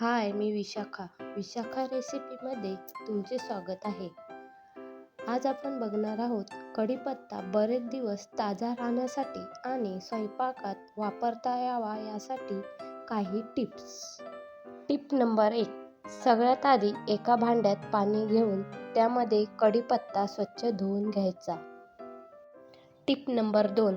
हाय मी विशाखा. विशाखा रेसिपीमध्ये तुमचे स्वागत आहे. आज आपण बघणार आहोत कढीपत्ता बरेच दिवस ताजा राहण्यासाठी आणि स्वयंपाकात वापरता यावा यासाठी काही टिप्स. टिप नंबर एक सगळ्यात आधी एका भांड्यात पाणी घेऊन त्यामध्ये कढीपत्ता स्वच्छ धुवून घ्यायचा. टिप नंबर दोन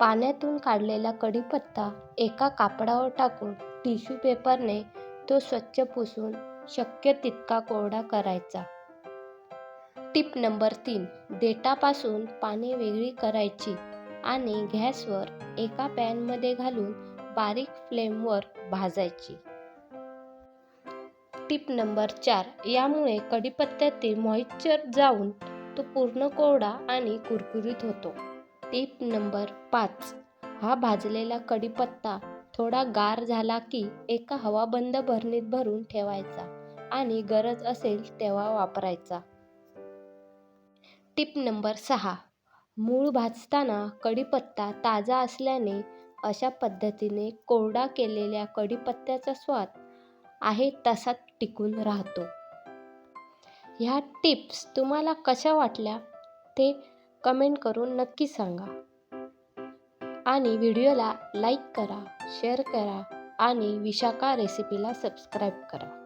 पाण्यातून काढलेला कढीपत्ता एका कापडावर टाकून टिश्यू पेपरने तो स्वच्छ पुसून शक्य तितका कोरडा करायचा. टिप नंबर तीन. देठापासून पाने वेगळी करायची आणि गॅसवर एका पॅनमध्ये घालून बारीक फ्लेमवर भाजायची. टिप नंबर चार. यामुळे कढीपत्त्यातील मॉइश्चर जाऊन तो पूर्ण कोरडा आणि कुरकुरीत होतो. टिप नंबर पाच. हा भाजलेला कढीपत्ता थोडा गार झाला की एका हवाबंद भरणीत भरून ठेवायचा आणि गरज असेल तेव्हा वापरायचा. टिप नंबर सहा. मूळ भाजताना कढीपत्ता ताजा असल्याने अशा पद्धतीने कोरडा केलेल्या कढीपत्त्याचा स्वाद आहे तसाच टिकून राहतो. ह्या टिप्स तुम्हाला कशा वाटल्या ते कमेंट करून नक्की सांगा. आणि व्हिडिओला लाईक करा शेअर करा आणि विशाखा रेसिपीला सबस्क्राईब करा.